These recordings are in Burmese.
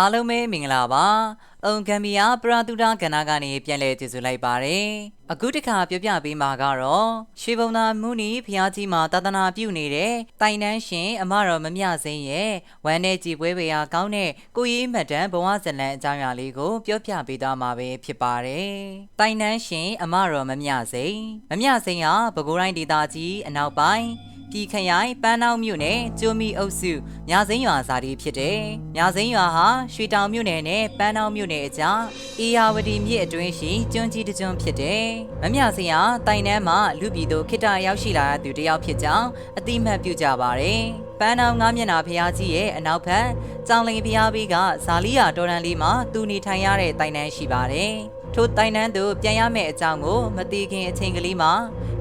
အားလုံးပဲမင်္ဂလာပါ။အုံကမ်ဘီယာပရာတူတာကဏ္ဍကနေပြန်လည်ကြိုဆိုလိုက်ပါတယ်။အခုတစ်ခါပြောပြပေးမှာကတော့ရွှေဘုံသာမူနီဖျားကြီးမှာတာသနာပြုနေတဲ့တိုင်တန်းရှင်အမတော်မမြစိမ့်ရဲ့ဝမ်းနဲ့ကြည်ပွဲပေရာကောင်းတဲ့ကိုရေးမှတ်တမ်းဘဝဇလန်အကြောင်းအရာလေးကိုပြောပြပေးသွားမှာပဲဖြစ်ပါတယ်။တိုင်တန်းရှင်အမတော်မမြစိမ့်မမြစိမ့်ဟာပဲခူးတိုင်းဒေသကြီးအနောက်ပိုင်း ပြည်ခရိုင်ပန်းနောင်မြို့နယ်ကျိုမီအုပ်စုမြစိမ်းရွာဇာတိဖြစ်တယ်။မြစိမ်းရွာဟာရွှေတောင်မြို့နယ်နဲ့ပန်းနောင်မြို့နယ်အကြားအေယာဝတီမြစ်အတွင်းရှိကျွန်းကြီးတစ်ကျွန်းဖြစ်တယ်။မမြစိမ်းဟာတိုင်တန်းမှာလူပြည်သူခိတ္တရောက်ရှိလာတဲ့သူတစ်ယောက်ဖြစ်ကြောင်းအတိအမှတ်ပြုကြပါတယ်။ပန်းနောင်ငါးမျက်နှာဖျားကြီးရဲ့အနောက်ဘက်ကြောင်လင်ဖျားဘေးကဇာလီယာတော်ရန်လေးမှာသူနေထိုင်ရတဲ့တိုင်တန်းရှိပါတယ်။ ထိုတိုင်တန်းသူပြန်ရမယ့်အကြောင်းကိုမသိခင်အချိန်ကလေးမှာ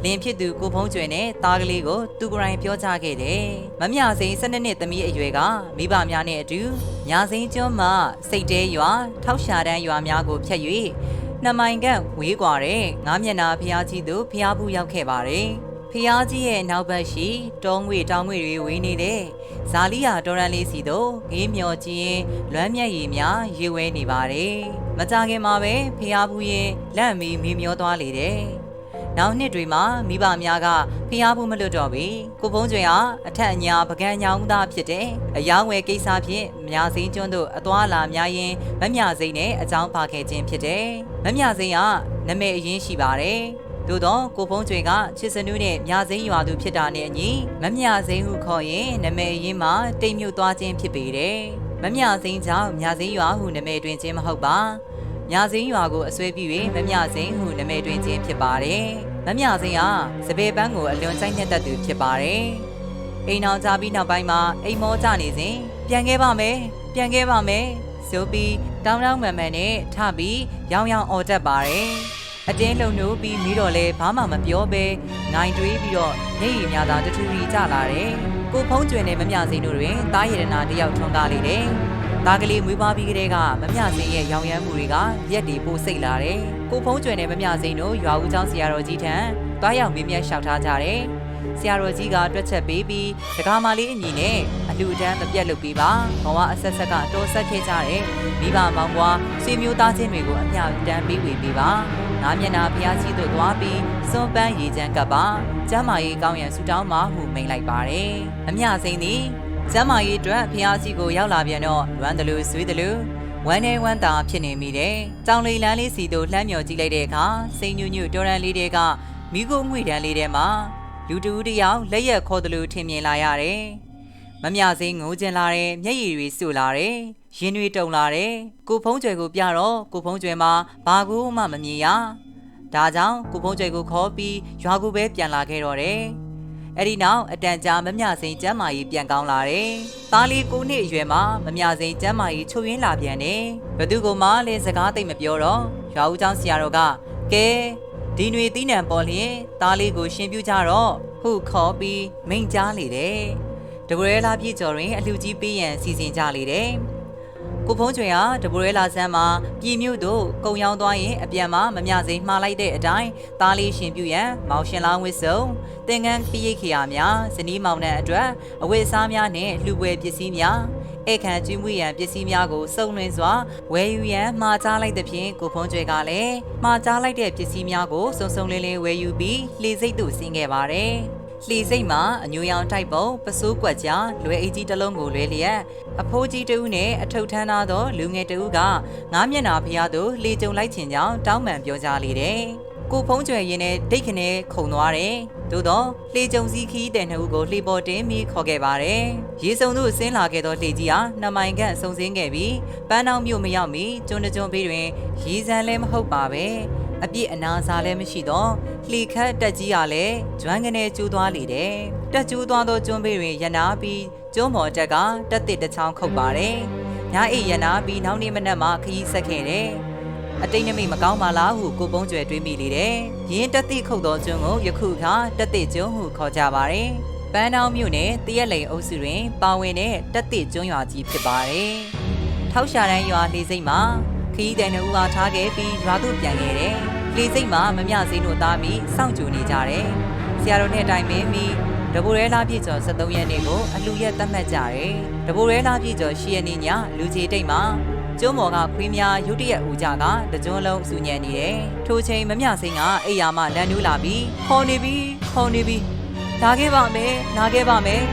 လင်းဖြစ်သူကိုဖုံးကျွယ်နဲ့သားကလေးကိုသူကိုယ်တိုင်ပြောကြားခဲ့တယ်။မမြစိန်၁၂နှစ်သမီးအရွယ်ကမိဘများနဲ့အတူညာစိန်ကျွန်းမှာစိတ်တဲရွာထောက်ရှာတန်းရွာများကိုဖျက်၍နှမိုင်ကန့်ဝေးကွာတဲ့ငါးမျက်နှာဖျားကြီးသူဖျားဘူးရောက်ခဲ့ပါတယ်။ ဖျားကြီးရဲ့နောက်ဘက်ရှိတောငွေတောင်ငွေတွေဝေးနေတဲ့ဇာလီယာတော်ရန်လေးစီတို့ငေးမျောခြင်းလွမ်းမြတ်ရည်များရေဝဲနေပါတယ်။မကြခင်မှာပဲဖျားဘူးရင်လက်မီမေမျောသွားလေတယ်။နောက်နှစ်တွေမှာမိဘများကဖျားဘူးမလွတ်တော့ပြီကိုဖုံးကျွင်ဟာအထက်အညာပကံညောင်းသားဖြစ်တဲ့အယောင်းဝယ်ကိစ္စဖြင့်မြာစိန်ကျွန်းတို့အသွာလာများရင်မမြစိန်နဲ့အကြောင်းပါခဲ့ခြင်းဖြစ်တယ်မမြစိန်ကနမဲအရင်ရှိပါတယ် သို့တော့ကိုဖုံးကျွေကချစ်စနူးနဲ့မြစိန်ရွာသူဖြစ်တာနဲ့အညီမမြစိန်ဟုခေါ်ရင်နမဲအရင်မှာတိမ်မြုပ်သွားခြင်းဖြစ်ပေတယ်မမြစိန်ကြောင့်မြစိန်ရွာဟုနမဲတွင်ခြင်းမဟုတ်ပါမြစိန်ရွာကိုအစွဲပြု၍မမြစိန်ဟုနမဲတွင်ခြင်းဖြစ်ပါတယ်မမြစိန်ဟာစပယ်ပန်းကိုအလွန်စိုက်နှက်တတ်သူဖြစ်ပါတယ်အိမ်အောင်ကြပြီးနောက်ပိုင်းမှာအိမ်မောကြနေစဉ်ပြန်ခဲ့ပါမယ်ပြန်ခဲ့ပါမယ်ဆိုပြီးတောင်းတောင်းမှန်မှန်နဲ့ထပြီးရောင်ရောင်អော်တတ်ပါတယ် အတင်းလုံလို့ပြီးမိတော့လဲဘာမှမပြောဘဲနိုင်တွေးပြီးတော့နေရီများသာတထူရီကြလာတယ်။ကိုဖုံးကျွင်နဲ့မမျှစင်းတို့တွင်တားရတနာတယောက်ထွန်းကားလေတယ်။သားကလေးမွေးပါပြီးကတည်းကမမျှစင်းရဲ့ရောင်ရမ်းမှုတွေကရက်တွေပိုစိတ်လာတယ်။ကိုဖုံးကျွင်နဲ့မမျှစင်းတို့ရွာဦးကျောင်းဆရာတော်ကြီးထံတွားရောက်မေးမြန်းလျှောက်ထားကြတယ်။ဆရာတော်ကြီးကတွက်ချက်ပေးပြီးဒကာမလေးအညီနဲ့အလူအတန်းမပြတ်လုပ်ပြီးပါဘဝအဆက်ဆက်ကအတော်ဆက်ခဲ့ကြတယ်။မိဘမောင်ပွားဆွေမျိုးသားချင်းတွေကိုအမြတ်တမ်းပေးဝေပေးပါ။ ငါမျက်နာဖျားကြီးတို့သွားပြီးစွန်ပန်းရေချမ်းကပ်ပါကျမ်းမာရေးကောင်းရန်ဆုတောင်းပါဟုမိန်လိုက်ပါတယ်အမျှစိမ့်သည်ကျမ်းမာရေးအတွက်ဖျားကြီးကိုရောက်လာပြန်တော့လွမ်းတယ်လို့ဆွေးတယ်လို့ဝမ်းနေဝမ်းသာဖြစ်နေမိတယ်။တောင်လီလန်းလေးစီတို့လှမ်းမြော်ကြည့်လိုက်တဲ့အခါစိန်ညွညွတော်ရန်လေးတွေကမိခိုးငွေတန်းလေးထဲမှာလူတူတယောက်လက်ရက်ခေါ်တယ်လို့ထင်မြင်လာရတယ်။မမြစိငိုးကျင်လာတယ်မျက်ရည်တွေဆူလာတယ် ရင်တွေတုံလာတယ်ကိုဖုံးကျွယ်ကိုပြတော့ကိုဖုံးကျွယ်မှာဘာကူမှမမြင်ရဒါကြောင့်ကိုဖုံးကျွယ်ကိုခေါ်ပြီးရွာကိုပဲပြန်လာခဲ့တော့တယ်အဲ့ဒီနောက်အတန်ကြာမမြစိန်ကျမ်းမာကြီးပြန်ကောင်းလာတယ်။သားလေးကိုနှစ်အရွယ်မှာမမြစိန်ကျမ်းမာကြီးချုပ်ရင်းလာပြန်တယ်။ဘသူကမှလည်းစကားသိမ့်မပြောတော့ရွာဦးကျောင်းဆရာတော်ကကဲဒီຫນွေသီးနှံပေါ်လျင်သားလေးကိုရှင်ပြူကြတော့ဟုခေါ်ပြီးမိန့်ကြားလေတယ်။တကွယ်လာပြည့်ကျော်တွင်အလှူကြီးပေးရန်စီစဉ်ကြလေတယ်။ ကိုဖုံးကျွင်ဟာတပရဲလာဆန်းမှာပြည်မြို့တို့ကုံရောင်းသွားရင်အပြန်မှာမမြစိန်မှားလိုက်တဲ့အတိုင်းသားလေးရှင်ပြရန်မောင်ရှင်လောင်းဝစ်စုံသင်္ကန်းပြရိတ်ခရာများဇနီးမောင်နှံအတွက်အဝတ်အစားများနဲ့လှူပွဲပစ္စည်းများဧခံကျွေးမွေးရန်ပစ္စည်းများကိုစုံလင်စွာဝယ်ယူရန်မှာကြားလိုက်တဲ့ဖြင့်ကိုဖုံးကျွဲကလည်းမှာကြားလိုက်တဲ့ပစ္စည်းများကိုစုံစုံလင်းလင်းဝယ်ယူပြီးလှေစိတ်သို့ဆင်းခဲ့ပါတယ်။ လှေစိတ်မှာအညိုရောင်တိုက်ပုံပစိုးကွက်ကြားလွယ်အိတ်ကြီးတစ်လုံးကိုလွဲလျက်အဖိုးကြီးတဦးနဲ့အထုပ်ထမ်းသားသောလူငယ်တဦးကငားမျက်နာဖျားသို့လှေကြုံလိုက်ခြင်းကြောင့်တောင်းပန်ပြောကြားလေတယ်။ကိုဖုံးကျွယ်ရင်နဲ့ဒိတ်ခနဲခုံသွားတယ်။သို့တော့လှေကြုံစည်းခီးတဲ့နှစ်ဦးကိုလှေပေါ်တင်ပြီးခေါ်ခဲ့ပါတယ်။ရေစုံတို့ဆင်းလာခဲ့သောလှေကြီးဟာနှစ်မိုင်ခန့်စုံစင်းခဲ့ပြီးပန်းတောင်မြို့မရောက်မီကျွန်းတကျွန်းဘေးတွင်ရေစံလည်းမဟုတ်ပါပဲ။ အပြစ်အနာစာလည်းမရှိတော့လှေခတ်တက်ကြီးကလည်းကျွမ်းကနေကျူးသွားလေတယ်။တက်ကျူးသွားသောကျွန်းဘေးတွင်ရနာပြီးကျွန်းမော်တက်ကတက်တစ်တစ်ချောင်းခုတ်ပါတယ်။ညအိပ်ရနာပြီးနောက်နေ့မနက်မှခရီးဆက်ခဲ့တယ်။အတိတ်နမိတ်မကောင်းပါလားဟုကိုပုံးကျွယ်တွေးမိလေတယ်။ရင်းတက်တိခုတ်သောကျွန်းကိုယခုခါတက်တိကျွန်းဟုခေါ်ကြပါတယ်။ပန်းတောင်မြို့နယ်တရက်လိန်အုပ်စုတွင်ပါဝင်တဲ့တက်တိကျွန်းရွာကြီးဖြစ်ပါတယ်။ထောက်ရှာတန်းရွာလေးစိတ်မှာ ခရီးတဲ့နှဦးအားထားခဲ့ပြီးရွာသို့ပြန်ခဲ့တယ်။လေးစိတ်မှာမမြစိမ့်တို့သားမိစောင့်ကြိုနေကြတယ်။ဆရာတော်နဲ့တိုင်မင်းပြီးတဘူရဲလာပြည့်ကျော်73ရက်နေ့ကိုအလူရက်သတ်မှတ်ကြတယ်တဘူရဲလာပြည့်ကျော်10ရက်နေ့ညလူကြီးတိတ်မှာကျွန်းမော်ကခွေးများရုတ်တရက်ဦးကြကတကြွန်းလုံးစူညံနေတယ်ထိုချိန်မမြစိန်ကအိယာမလန်နူးလာပြီးခေါ်နေပြီခေါ်နေပြီနားခဲ့ပါမယ်နားခဲ့ပါမယ်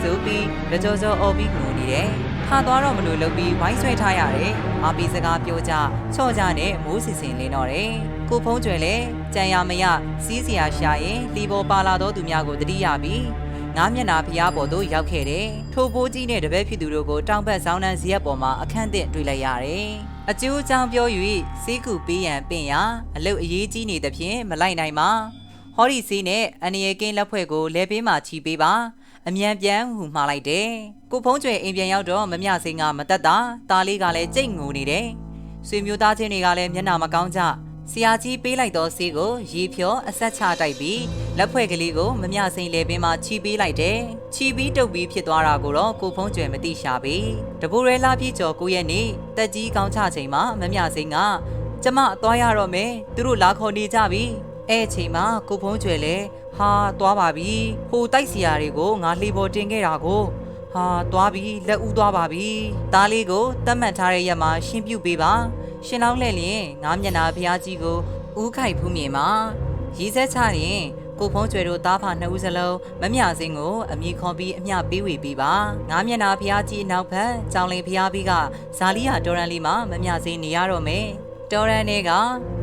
ဆိုပြီးတကြောကြောအော်ပြီးငိုနေတယ် ခါသွားတော့မလို့လုပ်ပြီးဝိုင်းဆွဲထားရတယ်။အပီစကားပြောကြချော့ကြနဲ့မိုးစီစဉ်လင်းတော့တယ်။ကိုဖုံးကျွယ်လဲကြံရမရစီးစရာရှာရင်လီပေါ်ပါလာသောသူများကိုတတိယပြီးငားမျက်နာဖျားပေါ်သို့ရောက်ခဲ့တယ်။ထိုပိုးကြီးနဲ့တပည့်ဖြစ်သူတို့ကိုတောင်ဘက်ဆောင်းနှန်းဇရက်ပေါ်မှာအခန့်အသင့်တွေ့လိုက်ရတယ်။အကျိုးအကြောင်းပြော၍စီးကူပေးရန်ပင့်ရာအလုတ်အရေးကြီးနေသဖြင့်မလိုက်နိုင်ပါ။ဟော်ရီစီးနဲ့အန်ရကင်းလက်ဖွဲ့ကိုလဲပေးမှချီပေးပါ။ အမြန်ပြန်ဟူမှားလိုက်တယ်။ကိုဖုံးကျွယ်အိမ်ပြန်ရောက်တော့မမြစိန်ကမတက်တာ။ตาလေးကလည်းကြိတ်ငိုနေတယ်။ဆွေမျိုးသားချင်းတွေကလည်းမျက်နှာမကောင်းကြ။ဆရာကြီးပေးလိုက်သောဆေးကိုရေဖြောအဆက်ချတိုက်ပြီးလက်ဖွဲ့ကလေးကိုမမြစိန်လေပင်မှာချီပေးလိုက်တယ်။ချီပြီးတုပ်ပြီးဖြစ်သွားတာကိုတော့ကိုဖုံးကျွယ်မသိရှာပေ။တဘိုးရဲလာပြည့်ကျော်ကိုရဲ့နေ့တက်ကြီးကောင်းချချိန်မှာမမြစိန်ကကျမသွားရတော့မယ်သူတို့လာခေါ်နေကြပြီ။အဲ့အချိန်မှာကိုဖုံးကျွယ်လည်း ဟာသွားပါပြီဟိုတိုက်စီယာတွေကိုငါလှေပေါ်တင်ခဲ့တာကိုဟာသွားပြီလက်ဦးသွားပါပြီသားလေးကိုတတ်မှတ်ထားတဲ့ရက်မှာရှင်းပြပေးပါ ရှင်လောင်းလှဲ့လျင်ငါမျက်နာဖျားကြီးကိုဦးခိုက်ဖူးမြေမှာရီးဆက်ချရင်ကိုဖုံးကျွယ်တို့သားဖာနှစ်ဦးစလုံးမမြစင်းကိုအမိခေါ်ပြီးအမျှပေးဝေပေးပါငါမျက်နာဖျားကြီးနောက်ဘက်ကြောင်လင်ဖျားပြီးကဇာလီယာတော်ရန်လေးမှာမမြစင်းနေရတော့မယ်တော်ရန်တွေက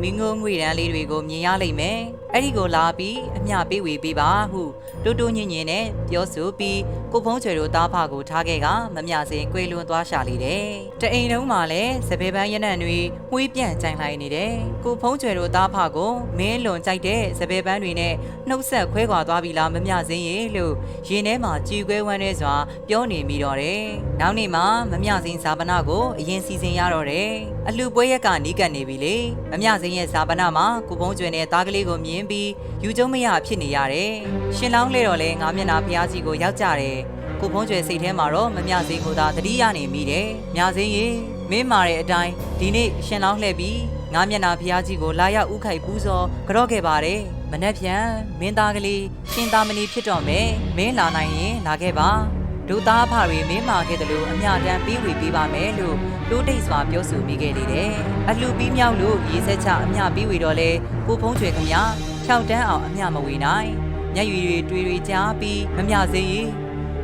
မင်းငုံငွေရန်လေးတွေကိုမြင်ရလိမ့်မယ်။ အဲ့ဒီကိုလာပြီးအမျှပေးဝေပေးပါဟုတိုးတိုးညင်ညင်နဲ့ပြောဆိုပြီးကိုဖုံးချွေတို့သားဖကိုထားခဲ့ကမမျှစင်ကွေလွန်သွားရှာလေတယ်။တအိမ်လုံးမှာလည်းစပယ်ပန်းရနံ့တွေမှုေးပြန့်ကြိုင်လိုက်နေတယ်။ကိုဖုံးချွေတို့သားဖကိုမင်းလွန်ကြိုက်တဲ့စပယ်ပန်းတွေနဲ့နှုတ်ဆက်ခွဲခွာသွားပြီလားမမျှစင်ရေလို့ရင်ထဲမှာကြည်ကွဲဝမ်းနေစွာပြောနေမိတော့တယ်။နောက်နေ့မှာမမျှစင်ဇာပနာကိုအရင်စီစဉ်ရတော့တယ်။အလှပွဲရက်ကနီးကပ်နေပြီလေ။မမျှစင်ရဲ့ဇာပနာမှာကိုဖုံးချွေနဲ့သားကလေးကိုမြင်ပြီးယူကျုံမရဖြစ်နေရတယ်။ရှင်လောင်းလဲတော့လဲငါမျက်နာဖျားကြီးကိုရောက်ကြတယ်။ကိုဖုံးကျွယ်စိတ်ထဲမှာတော့မမြစင်းကိုသာတတိယနေမိတယ်။မြစင်းရေမင်းမာတဲ့အတိုင်းဒီနေ့ရှင်လောင်းလှည့်ပြီးငါမျက်နာဖျားကြီးကိုလာရောက်ဥခိုက်ပူးစောကြော့ခဲ့ပါတယ်။မနှက်ပြန်မင်းသားကလေးရှင်သားမဏီဖြစ်တော့မယ်။မင်းလာနိုင်ရင်လာခဲ့ပါ။ ဒုသားဖတွေမင်းမာခဲ့တယ်လို့အမျှတမ်းပြီးဝေပေးပါမယ်လို့တိုးတိတ်စွာပြောဆိုမိခဲ့လေတယ်။အလှပြီးမြောက်လို့ရေဆက်ချအမျှပြီးဝေတော့လဲကိုဖုံးကျွယ်ခမ၆တန်းအောင်အမျှမဝေနိုင်။မျက်ရည်တွေတွေတွေကြားပြီးမမျှစေး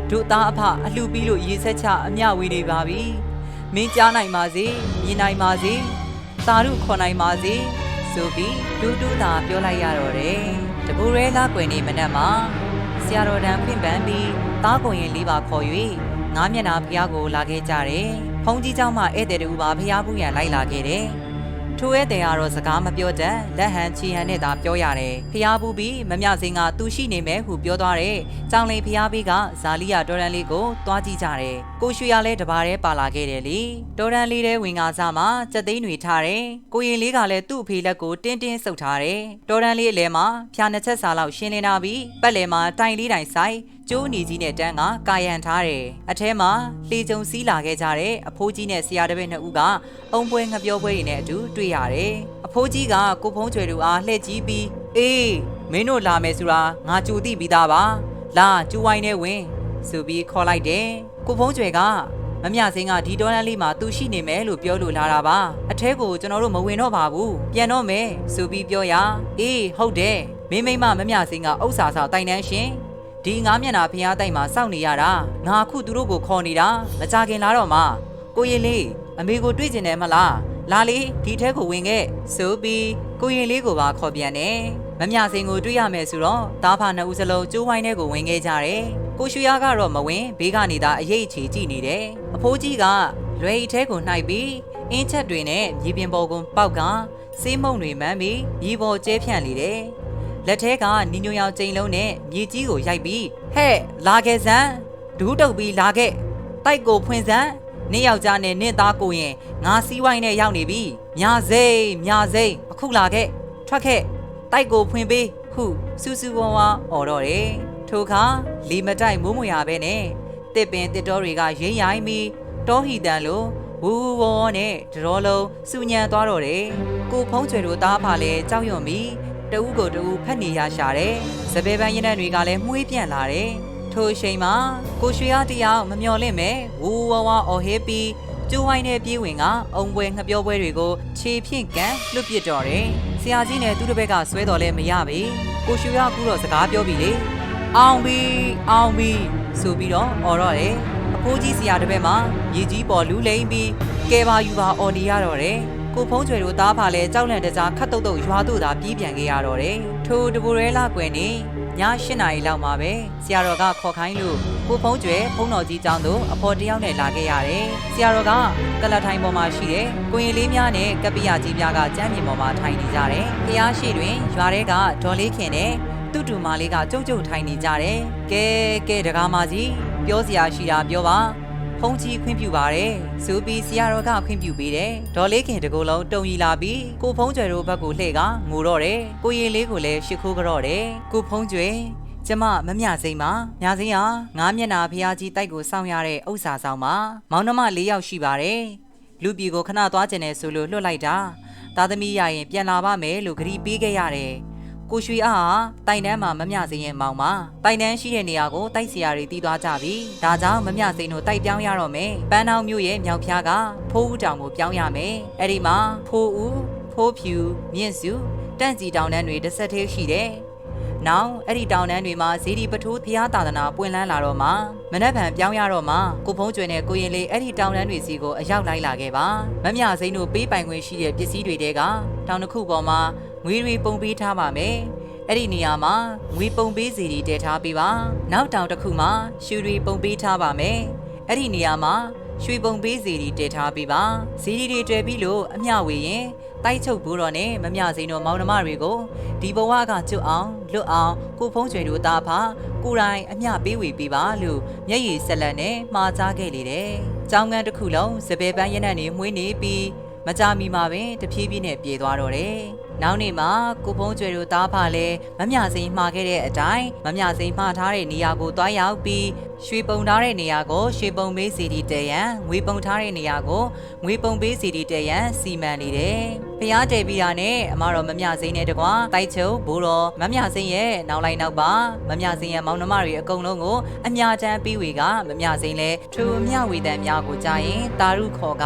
တို့သားအဖအလှပြီးလို့ရေဆက်ချအမျှဝေနေပါပြီ။မင်းကြားနိုင်ပါစေမြင်နိုင်ပါစေသာရုခေါ်နိုင်ပါစေဆိုပြီးဒူးဒူးသာပြောလိုက်ရတော့တယ်။တပူရဲလာကွယ်နေမနက်မှာ ဆရာတော်တန်ဖွင့်ပန်းပြီးသားကိုရင်လေးပါခေါ်၍ငါးမျက်နှာဖျားကိုလာခဲ့ကြတယ်။ဖုန်ကြီးเจ้าမှဧည့်သည်တူပါဖျားဘူးရန်လိုက်လာခဲ့တယ်။ ထိုဧည့်သည်ကတော့စကားမပြောတတ်လက်ဟန်ချီဟန်နဲ့သာပြောရတယ်။ဖျားဘူးပြီးမမြစင်းကသူရှိနေမယ်ဟုပြောသွားတဲ့။ကြောင်လင်ဖျားပြီးကဇာလီယာတော်ရန်လေးကိုတွားကြည့်ကြတယ်။ကိုရွှေရလဲတပါးတည်းပါလာခဲ့တယ်လေ။တော်ရန်လေးတဲ့ဝင်ကားစားမှာစက်သိန်းတွေထားတယ်။ကိုရင်လေးကလည်းသူ့အဖေလက်ကိုတင်းတင်းဆုပ်ထားတယ်။တော်ရန်လေးအလဲမှာဖျားနှစ်ချက်စာလောက်ရှင်းလင်းလာပြီးပတ်လည်မှာတိုင်လေးတိုင်ဆိုင် ကျိုးနေကြီးနဲ့တန်းကကာယံထားတယ်။အထဲမှာလှေကြုံစီးလာခဲ့ကြတဲ့အဖိုးကြီးနဲ့ဆရာတပည့်နှစ်ဦးကအုံပွဲငပြောပွဲတွေနဲ့အတူတွေ့ရတယ်။အဖိုးကြီးကကိုဖုံးချွေတို့အားလှည့်ကြည့်ပြီးအေးမင်းတို့လာမယ်ဆိုတာငါကြိုသိပြီးသားပါ။လာကျူဝိုင်းနဲ့ဝင်ဆိုပြီးခေါ်လိုက်တယ်။ကိုဖုံးချွေကမမြစင်းကဒီဒေါ်လာလေးမှာသူရှိနေမယ်လို့ပြောလို့လာတာပါအထဲကိုကျွန်တော်တို့မဝင်တော့ပါဘူးပြန်တော့မယ်ဆိုပြီးပြောရအေးဟုတ်တယ်မင်းမိမမမြစင်းကဥစ္စာစာတိုင်တန်းရှင် ဒီငါးမျက်နှာဖျားတိုက်မှာစောင့်နေရတာငါအခုသူတို့ကိုခေါ်နေတာမကြခင်လာတော့မှကိုရင်လေးအမေကိုတွေ့ကျင်တယ်မလားလာလေဒီထဲကိုဝင်ခဲ့ဆိုပြီးကိုရင်လေးကိုပါခေါ်ပြန်တယ်မမြစင်ကိုတွေ့ရမယ်ဆိုတော့တားဖာနှစ်ဦးစလုံးကျိုးဝိုင်းထဲကိုဝင်ခဲ့ကြတယ်ကိုရွှေရကတော့မဝင်ဘေးကနေသာအရေးအချေကြည့်နေတယ်အဖိုးကြီးကလွယ်ဤထဲကိုနှိုက်ပြီးအင်းချက်တွေနဲ့မြေပြင်ပေါ်ကိုပေါက်ကစေးမုံတွေမှန်းပြီးမြေပေါ်ကျဲဖြန့်လေတယ် လက်ထဲကနီညိုရောင်ကျိန်လုံးနဲ့မြေကြီးကိုရိုက်ပြီးဟဲ့လာခဲ့စမ်းဒူးတုပ်ပြီးလာခဲ့တိုက်ကိုဖွင့်စမ်းနင့်ယောက်ျားနဲ့နင့်သားကိုရင်ငါစီးဝိုင်းနဲ့ရောက်နေပြီမြာစိမ့်မြာစိမ့်အခုလာခဲ့ထွက်ခဲ့တိုက်ကိုဖွင့်ပေးဟုစူးစူးဝါးဝါអော်တော့တယ်ထိုအခါလီမတိုက်မိုးမွေရပဲနဲ့တစ်ပင်တစ်တော်တွေကရိမ့်ရိုင်းပြီးတောဟီတန်လိုဝူဝူဝေါနဲ့တတော်လုံးစူညံသွားတော့တယ်ကိုဖုံးချွေတို့သားဖာလဲကြောက်ရွံ့ပြီး တတဦးကိုတဦးဖက်နေရရှာတယ်။စပယ်ပန်းရင်းတဲ့တွေကလည်းမှုေးပြန့်လာတယ်။ထိုအချိန်မှာကိုရွှေအားတယောက်မမျော်လင့်မဲ့ဝူဝါဝါအော်ဟေးပြီးကျိုးဝိုင်းတဲ့ပြေးဝင်ကအုံပွဲငှက်ပြောပွဲတွေကိုခြေဖြင့်ကန်လွတ်ပစ်တော့တယ်။ဆရာကြီးနဲ့သူ့တစ်ဘက်ကဆွဲတော်လဲမရပြီ။ကိုရွှေအားကူတော့စကားပြောပြီလေ။အောင်ပြီအောင်ပြီဆိုပြီးတော့អော်တော့တယ်။အဖိုးကြီးဆရာတစ်ဘက်မှာရေကြီးပေါ်လူလိမ့်ပြီးကဲပါယူပါអော်နေရတော့တယ်။ ကိုဖုံးကျွယ်တို့သားဖာလဲကြောက်လန့်တကြားခတ်တုတ်တုတ်ရွာတို့သာပြေးပြန်ခဲ့ရတော့တယ်။ထိုတဘူရဲလာကွယ်နေည၈နာရီလောက်မှာပဲဆရာတော်ကခေါ်ခိုင်းလို့ကိုဖုံးကျွယ်ဖုံးတော်ကြီးကျောင်းသို့အဖော်တယောက်နဲ့လာခဲ့ရတယ်။ဆရာတော်ကကလတ်ထိုင်ပေါ်မှာရှိတဲ့ကိုရင်လေးများနဲ့ကပ္ပိယကြီးများကကျမ်းမြေပေါ်မှာထိုင်နေကြတယ်။ဖျားရှိတွင်ရွာထဲကဒေါ်လေးခင်နဲ့တူတူမလေးကကြုံကြုံထိုင်နေကြတယ်။ကဲကဲဒကာမကြီးပြောစရာရှိတာပြောပါ။ ဖုံးကြီးခွင့်ပြုပါတယ်။ဆိုပြီးဆရာတော်ကခွင့်ပြုပေးတယ်။ဒေါ်လေးခင်တကူလုံးတုံရီလာပြီးကိုဖုံးကျွယ်တို့ဘက်ကိုလှည့်ကငိုတော့တယ်။ကိုရင်လေးကိုလည်းရှ िख ိုးကြတော့တယ်။ကိုဖုံးကျွယ်ကျမမမြစိမ့်ပါ။မြစိမ့်ဟာငါးမျက်နာဖျားကြီးတိုက်ကိုစောင့်ရတဲ့ဥစ္စာဆောင်ပါ။မောင်နှမ၄ယောက်ရှိပါတယ်။လူပြည်ကိုခဏသွားကျင်တယ်ဆိုလို့လွတ်လိုက်တာ။သားသမီးရရင်ပြန်လာပါမယ်လို့ဂရီပေးခဲ့ရတယ်။ ကိုရွှေအားဟာတိုင်တန်းမှာမမျှစိန်ရဲ့မောင်ပါတိုင်တန်းရှိတဲ့နေရာကိုတိုက်စီယာတွေတီးသွားကြပြီဒါကြောင့်မမျှစိန်တို့တိုက်ပြောင်းရတော့မယ်ပန်းတောင်မြို့ရဲ့မြောက်ဖျားကဖိုးဦးတောင်ကိုပြောင်းရမယ်အဲ့ဒီမှာဖိုးဦးဖိုးဖြူမြင့်စုတန့်စီတောင်တန်းတွေတစ်ဆက်သေးရှိတယ်နောက်အဲ့ဒီတောင်တန်းတွေမှာဇေဒီပထိုးဖျားသာသနာပွင့်လန်းလာတော့မှမနက်ဖြန်ပြောင်းရတော့မှကိုဖုံးကျွယ်နဲ့ကိုရင်လေးအဲ့ဒီတောင်တန်းတွေစီကိုအရောက်လိုက်လာခဲ့ပါမမျှစိန်တို့ပေးပိုင်ခွင့်ရှိတဲ့ပစ္စည်းတွေတဲကတောင်တစ်ခုပေါ်မှာ ငွေတွေပုံပေးထားပါမယ်အဲ့ဒီနေရာမှာငွေပုံပေးစီတွေတည်ထားပေးပါနောက်တောင်တစ်ခုမှာရွှေတွေပုံပေးထားပါမယ်အဲ့ဒီနေရာမှာရွှေပုံပေးစီတွေတည်ထားပေးပါစီဒီတွေတွေ့ပြီးလို့အမျှဝေရင်တိုက်ချုပ်ဘူးတော့နဲ့မမျှစိန်တို့မောင်နှမတွေကိုဒီဘဝကကျွတ်အောင်လွတ်အောင်ကိုဖုံးကျွယ်တို့သားဖာကိုယ်တိုင်အမျှပေးဝေပေးပါလို့မျက်ရည်ဆက်လက်နဲ့မှားကြားခဲ့လေတယ်။ကြောင်းကန်းတစ်ခုလုံးစပယ်ပန်းရက်နဲ့နေမှွေးနေပြီးမကြမီမှာပင်တဖြည်းဖြည်းနဲ့ပြေသွားတော့တယ်။ နောက်နေ့မှာကိုဖုံးကျွယ်တို့သားဖာလည်းမမျှစိန်မှားခဲ့တဲ့အတိုင်းမမျှစိန်မှားထားတဲ့နေရာကိုတွားရောက်ပြီးရွှေပုံထားတဲ့နေရာကိုရွှေပုံပေးစီဒီတဲရန်ငွေပုံထားတဲ့နေရာကိုငွေပုံပေးစီဒီတဲရန်စီမံနေတယ်။ဖျားတဲပြီးတာနဲ့အမတော်မမျှစိန်နဲ့တကွာတိုက်ချုပ်ဘိုးတော်မမျှစိန်ရဲ့နောက်လိုက်နောက်ပါမမျှစိန်ရဲ့မောင်နှမတွေအကုန်လုံးကိုအမြချမ်းပြီးဝေကမမျှစိန်လဲထူအမျှဝေတန်များကိုကြားရင်တာရုခေါ်က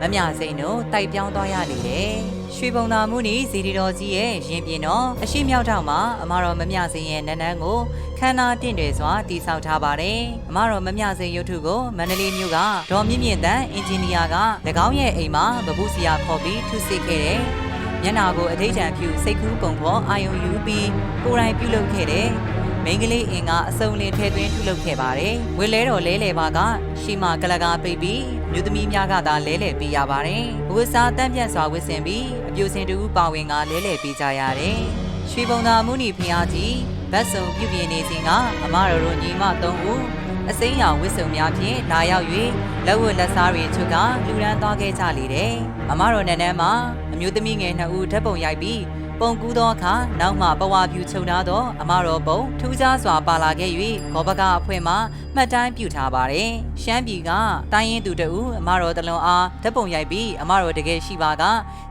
မမျှစိန်တို့တိုက်ပြောင်းသွားရလေတယ်။ ရွှေပုံသာမှုနီဇီဒီတော်ကြီးရဲ့ရင်ပြင်တော်အရှိမြောက်ထောင်မှာအမတော်မမျှစိန်ရဲ့နန်းနန်းကိုခန္ဓာတင့်တယ်စွာတည်ဆောက်ထားပါတယ်။အမတော်မမျှစိန်ရုပ်ထုကိုမန္တလေးမြို့ကဒေါ်မြင့်မြင့်တန်းအင်ဂျင်နီယာက၎င်းရဲ့အိမ်မှာဗပုစီယာခေါ်ပြီးထုစစ်ခဲ့တယ်။မျက်နာကိုအထိတ်တန့်ပြုစိတ်ကူးပုံဖော်အာယုံယူပြီးကိုယ်တိုင်ပြုလုပ်ခဲ့တယ်။ မိန်းကလေးအင်ကအစုံလင်ထဲသွင်းထုလုပ်ခဲ့ပါတယ်။ဝေလဲတော်လဲလေပါကရှိမကလကာပိတ်ပြီးမြို့သမီးများကသာလဲလှယ်ပေးရပါတယ်။ဝိစာတန့်ပြန့်စွာဝစ်စင်ပြီးအပြိုစင်တူပါဝင်ကလဲလှယ်ပေးကြရတယ်။ရွှေပုံသာမုနီဖျားကြီးဗတ်စုံပြုပြင်နေစဉ်ကအမတော်တို့ညီမသုံးဦးအစိမ်းရောင်ဝစ်စုံများဖြင့်လာရောက်၍လက်ဝတ်လက်စားတွေချုပ်ကလူရန်သွားခဲ့ကြလေတယ်။အမတော်နန်းနန်းမှာအမျိုးသမီးငယ်နှစ်ဦးဓာတ်ပုံရိုက်ပြီး ပုံကူးသောအခါနောက်မှပဝါပြူချုံထားသော အမတော်ပုံထူးခြားစွာပါလာခဲ့၍ဂောဘကအဖွဲ့မှမှတ်တမ်းပြုထားပါတယ်။ရှမ်းပြည်ကတိုင်းရင်သူတအူအမတော်တလွန်အားဓာတ်ပုံရိုက်ပြီးအမတော်တကယ်ရှိပါက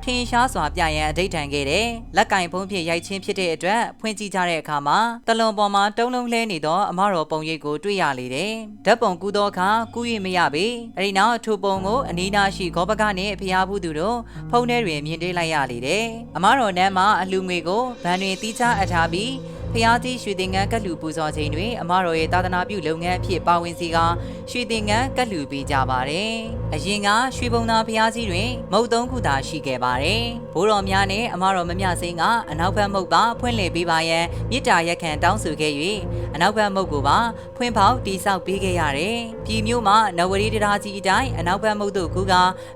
ထင်ရှားစွာပြရန်အဓိဋ္ဌံခဲ့တယ်။လက်ကင်ဖုံးဖြင့်ရိုက်ချင်းဖြစ်တဲ့အတွက်ဖွင့်ကြည့်ကြတဲ့အခါမှာတလွန်ပေါ်မှာတုံးလုံးလဲနေသောအမတော်ပုံရိပ်ကိုတွေ့ရလေတယ်။ဓာတ်ပုံကူးသောအခါကူး၍မရပေ။အဲဒီနောက်ထိုပုံကိုအနီးနားရှိဂောဘကနှင့်ဖျားဘူးသူတို့ဖုံးထဲတွင်မြင်တွေ့လိုက်ရလေတယ်။အမတော်နန်းမှာအလှငွေကိုဗန်တွင်တီးခြားအပ်ထားပြီး ဖျားကြီးရွှေတင်ငန်းကတ်လူပူဇော်ချိန်တွင်အမတော်ရဲ့သာသနာပြုလုပ်ငန်းအဖြစ်ပါဝင်စီကရွှေတင်ငန်းကတ်လူပေးကြပါတယ်။အရင်ကရွှေဘုံသာဖျားကြီးတွင်မုတ်သုံးခုသာရှိခဲ့ပါတယ်။ဘိုးတော်များနဲ့အမတော်မမြစိန်ကအနောက်ဘက်မုတ်ပါဖွင့်လှစ်ပေးပါရန်မြစ်တာရက်ခံတောင်းဆိုခဲ့၍အနောက်ဘက်မုတ်ကိုပါဖွင့်ဖောက်တိဆောက်ပေးခဲ့ရတယ်။ပြည်မျိုးမှာနဝရီတရားကြီးအတိုင်းအနောက်ဘက်မုတ်တို့ကူက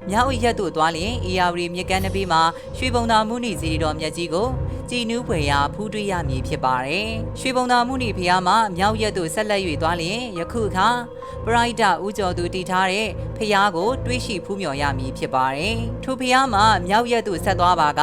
မြောက်ရက်တို့သွားလျင်အေယာဝတီမြစ်ကမ်းတစ်ပေးမှာရွှေဘုံသာမှုနိစီရီတော်မြတ်ကြီးကိုကြည်နူးဖွယ်ရာဖူးတွေ့ရမည်ဖြစ်ပါတယ်။ရွှေဘုံသာမှုနိဖျားမှာမြောက်ရက်သို့ဆက်လက်၍သွားလျင်ယခုအခါပရိုက်တာဦးကျော်သူတည်ထားတဲ့ဖျားကိုတွေးရှိဖူးမြော်ရမည်ဖြစ်ပါတယ်။ထိုဖျားမှာမြောက်ရက်သို့ဆက်သွားပါက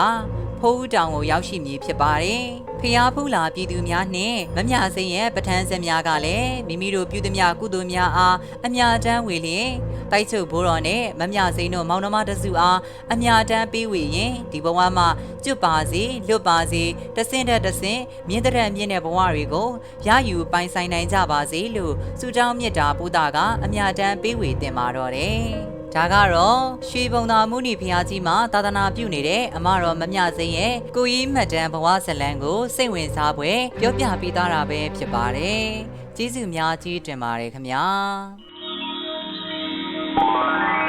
ဖဖိုးဦးတောင်ကိုရောက်ရှိမည်ဖြစ်ပါတယ်။ဖျားဖူးလာပြည်သူများနှင့်မမြစိန်ရဲ့ပဋ္ဌာန်းစက်များကလည်းမိမိတို့ပြုသမျှကုသိုလ်များအားအမြတမ်းဝေလျင်တိုက်ချုပ်ဘိုးတော်နဲ့မမြစိန်တို့မောင်နှမတစုအားအမြတမ်းပေးဝေရင်ဒီဘဝမှာကျွတ်ပါစေလွတ်ပါစေတဆင့်တဲ့တဆင့်မြင့်တဲ့မြင့်တဲ့ဘဝတွေကိုရယူပိုင်ဆိုင်နိုင်ကြပါစေလို့ဆုတောင်းမြတ်တာပို့တာကအမြတမ်းပေးဝေတင်ပါတော့တယ်။ ဒါကတော့ရွှေဘုံသာမုနီဖျားကြီးမှာသာသနာပြုနေတဲ့အမတော်မမြစိန်ရဲ့ကိုကြီးမှတ်တမ်းဘဝဇလံကိုစိတ်ဝင်စားပွဲပြောပြပေးသားတာပဲဖြစ်ပါတယ်။ကျေးဇူးများကြီးတင်ပါတယ်ခင်ဗျာ။